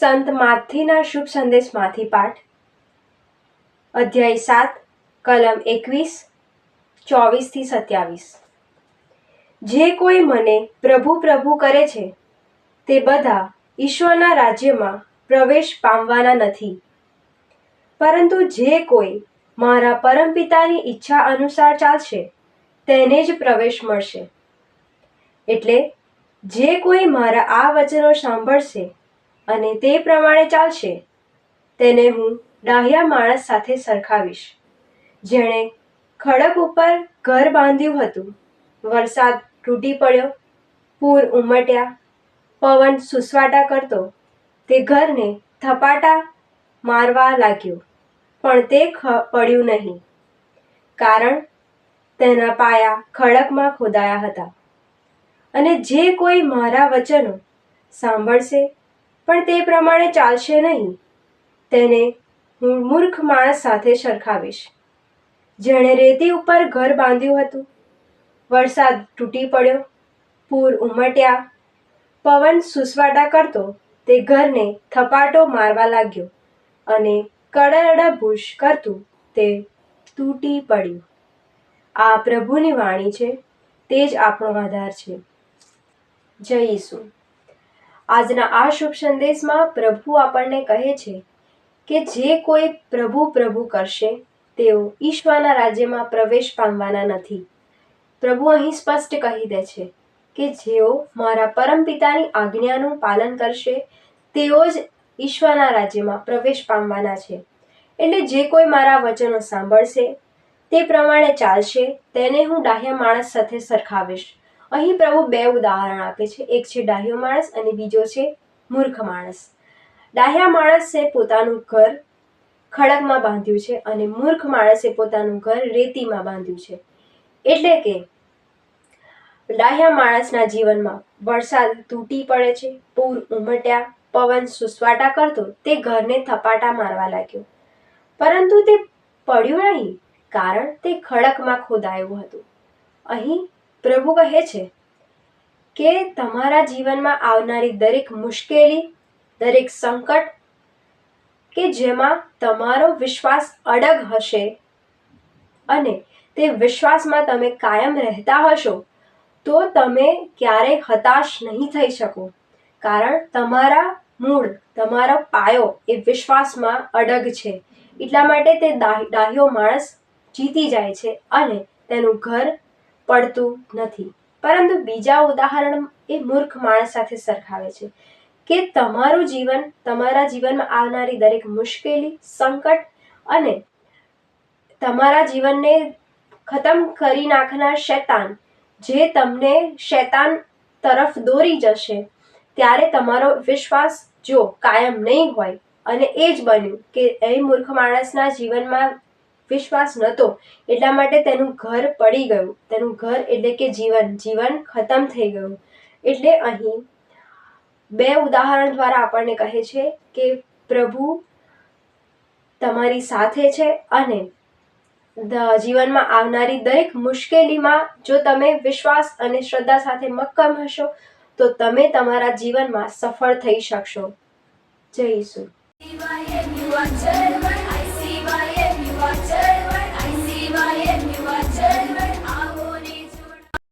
સંત માથીના શુભ સંદેશમાંથી પાઠ. અધ્યાય સાત, કલમ એકવીસ ચોવીસથી સત્યાવીસ. જે કોઈ મને પ્રભુ પ્રભુ કરે છે, તે બધા ઈશ્વરના રાજ્યમાં પ્રવેશ પામવાના નથી. પરંતુ જે કોઈ મારા પરમપિતાની ઈચ્છા અનુસાર ચાલશે, તેને જ પ્રવેશ મળશે. એટલે જે કોઈ મારા આ વચનો સાંભળશે અને તે પ્રમાણે ચાલશે. તેને હું ડાહ્યા માણસ સાથે સરખાવીશ. જેણે ખડક ઉપર ઘર બાંધ્યું હતું. વરસાદ તૂટી પડ્યો, પૂર ઉમટ્યા, પવન સુસવાટા કરતો. તે ઘરને થપાટા મારવા લાગ્યો, પણ તે ખ, પડ્યું નહીં. કારણ તેના પાયા ખડકમાં ખોદાયા હતા. અને જે કોઈ મારા વચનો સાંભળશે પણ તે પ્રમાણે ચાલશે નહીં. તેને હું મૂર્ખ માણસ સાથે સરખાવીશ. જેણે રેતી ઉપર ઘર બાંધ્યું હતું. વરસાદ તૂટી પડ્યો. પૂર ઉમટ્યા. પવન સુસવાટા કરતો તે ઘરને થપાટો મારવા લાગ્યો અને કડરડભૂષ કરતું તે તૂટી પડ્યું. આ પ્રભુની વાણી છે. તે જ આપણો આધાર છે. જય ઈસુ. આજના આ શુભ સંદેશમાં પ્રભુ આપણને કહે છે કે જે કોઈ પ્રભુ પ્રભુ કરશે, તેઓ ઈશ્વરના રાજ્યમાં પ્રવેશ પામવાના નથી. પ્રભુ અહીં સ્પષ્ટ કહી દે છે કે જેઓ મારા પરમપિતાની આજ્ઞાનું પાલન કરશે, તેઓ જ ઈશ્વરના રાજ્યમાં પ્રવેશ પામવાના છે. એટલે જે કોઈ મારા વચનો સાંભળશે, તે પ્રમાણે ચાલશે, તેને હું ડાહ્યા માણસ સાથે સરખાવીશ. અહીં પ્રભુ બે ઉદાહરણ આપે છે. એક છે ડાહ્યો માણસ અને બીજો છે મૂર્ખ માણસ. ડાહ્યા માણસે પોતાનું ઘર ખડકમાં બાંધ્યું છે અને મૂર્ખ માણસે પોતાનું ઘર રેતીમાં બાંધ્યું છે. એટલે કે ડાહ્યા માણસના જીવનમાં વરસાદ તૂટી પડે છે, પૂર ઉમટ્યા, પવન સુસવાટા કરતો તે ઘરને થપાટા મારવા લાગ્યો. પરંતુ તે પડ્યું નહીં, કારણ તે ખડકમાં ખોદાયું હતું. અહીં પ્રભુ કહે છે કે તમારા જીવનમાં આવનારી દરેક મુશ્કેલી, દરેક સંકટ કે જેમાં તમારો વિશ્વાસ અડગ હશે અને તે વિશ્વાસમાં તમે કાયમ રહેતા હશો, તો તમે ક્યારેય હતાશ નહીં થઈ શકો. કારણ તમારા મૂળ, તમારો પાયો એ વિશ્વાસમાં અડગ છે. એટલા માટે તે ડાહ્યો માણસ જીતી જાય છે અને તેનું ઘર પડતું નથી. પરંતુ બીજા ઉદાહરણ એ મૂર્ખ માણસ સાથે સરખાવે છે કે તમારું જીવન, તમારા જીવનમાં આવનારી દરેક મુશ્કેલી, સંકટ અને તમારા જીવનને ખતમ કરી નાખનાર શેતાન, જે તમને શેતાન તરફ દોરી જશે, ત્યારે તમારો વિશ્વાસ જો કાયમ નહીં હોય અને એ જ બન્યું કે એ મૂર્ખ માણસના જીવનમાં વિશ્વાસ નહોતો એટલા માટે તેનું ઘર પડી ગયું. તેનું ઘર એટલે કે જીવન. જીવન ખતમ થઈ ગયું. એટલે અહીં બે ઉદાહરણ દ્વારા આપણને કહે છે કે પ્રભુ તમારી સાથે છે અને જીવનમાં આવનારી દરેક મુશ્કેલીમાં જો તમે વિશ્વાસ અને શ્રદ્ધા સાથે મક્કમ હશો, તો તમે તમારા જીવનમાં સફળ થઈ શકશો. જય ઈસુ.